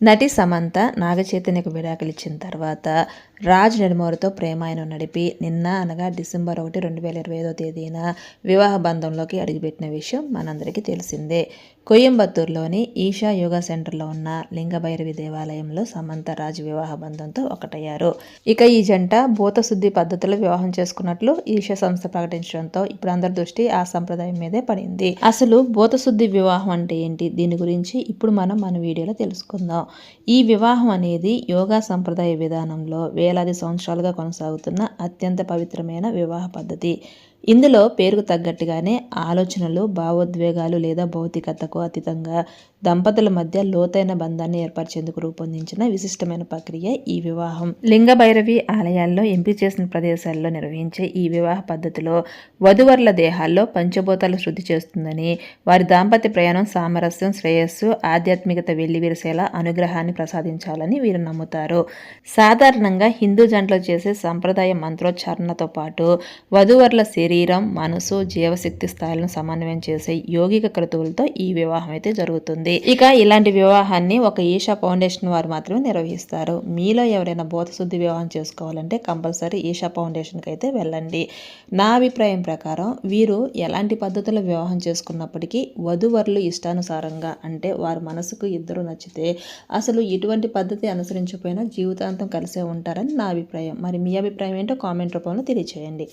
నటి సమంత నాగచైతన్యకు విడాకులు తర్వాత రాజ్ నెడుమూరితో ప్రేమాయణం నడిపి నిన్న అనగా డిసెంబర్ ఒకటి రెండు వేల ఇరవై ఐదో తేదీన వివాహ బంధంలోకి అడుగుపెట్టిన విషయం మనందరికీ తెలిసిందే. కోయంబత్తూరులోని ఈషా యోగా సెంటర్లో ఉన్న లింగభైరవి దేవాలయంలో సమంత రాజ్ వివాహ బంధంతో ఒకటయ్యారు. ఇక ఈ జంట భూతశుద్ధి పద్ధతిలో వివాహం చేసుకున్నట్లు ఈషా సంస్థ ప్రకటించడంతో ఇప్పుడు అందరి దృష్టి ఆ సంప్రదాయం మీదే పడింది. అసలు భూతశుద్ధి వివాహం అంటే ఏంటి? దీని గురించి ఇప్పుడు మనం మన వీడియోలో తెలుసుకుందాం. ఈ వివాహం అనేది యోగా సంప్రదాయ విధానంలో వేలాది సంవత్సరాలుగా కొనసాగుతున్న అత్యంత పవిత్రమైన వివాహ పద్ధతి. ఇందులో పేరుకు తగ్గట్టుగానే ఆలోచనలు భావోద్వేగాలు లేదా భౌతికతకు అతీతంగా దంపతుల మధ్య లోతైన బంధాన్ని ఏర్పరిచేందుకు రూపొందించిన విశిష్టమైన ప్రక్రియ ఈ వివాహం. లింగ భైరవి ఆలయాల్లో ఎంపిక చేసిన ప్రదేశాల్లో నిర్వహించే ఈ వివాహ పద్ధతిలో వధువరుల దేహాల్లో పంచభూతాలు శుద్ధి చేస్తుందని వారి దాంపత్య ప్రయాణం సామరస్యం శ్రేయస్సు ఆధ్యాత్మికత వెల్లివిరిసేలా అనుగ్రహాన్ని ప్రసాదించాలని వీరు నమ్ముతారు. సాధారణంగా హిందూ జంటలు చేసే సంప్రదాయ మంత్రోచ్చారణతో పాటు వధువరుల శరీరం మనసు జీవశక్తి స్థాయిలను సమన్వయం చేసే యోగిక క్రతువులతో ఈ వివాహం అయితే జరుగుతుంది. ఇక ఇలాంటి వివాహాన్ని ఒక ఈషా ఫౌండేషన్ వారు మాత్రమే నిర్వహిస్తారు. మీలో ఎవరైనా బోధశుద్ధి వివాహం చేసుకోవాలంటే కంపల్సరీ ఈషా ఫౌండేషన్కి అయితే వెళ్ళండి. నా అభిప్రాయం ప్రకారం వీరు ఎలాంటి పద్ధతుల వివాహం చేసుకున్నప్పటికీ వధువరులు ఇష్టానుసారంగా అంటే వారి మనసుకు ఇద్దరు నచ్చితే అసలు ఇటువంటి పద్ధతి అనుసరించకపోయినా జీవితాంతం కలిసే ఉంటారని నా అభిప్రాయం. మరి మీ అభిప్రాయం ఏంటో కామెంట్ రూపంలో తెలియచేయండి.